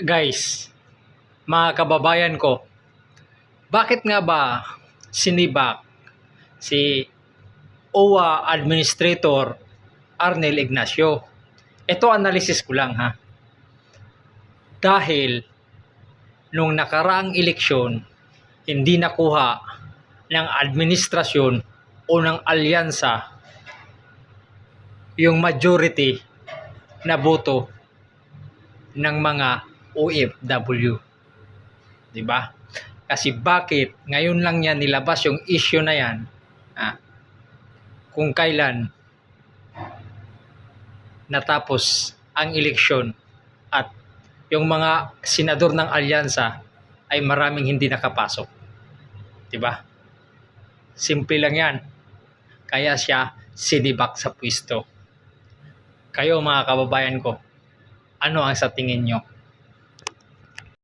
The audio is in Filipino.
guys, mga kababayan ko, bakit nga ba sinibak si OWA Administrator Arnel Ignacio? Ito analysis ko lang ha. Dahil nung nakaraang eleksyon, hindi nakuha ng administrasyon o ng alyansa yung majority na boto ng mga OFW. 'Di ba? Kasi bakit ngayon lang yan nilabas yung issue na yan? Ah, kung kailan natapos ang eleksyon at yung mga senador ng alyansa ay maraming hindi nakapasok. 'Di ba? Simple lang 'yan. Kaya siya sinibak sa pwesto. Kayo mga kababayan ko, ano ang sa tingin nyo?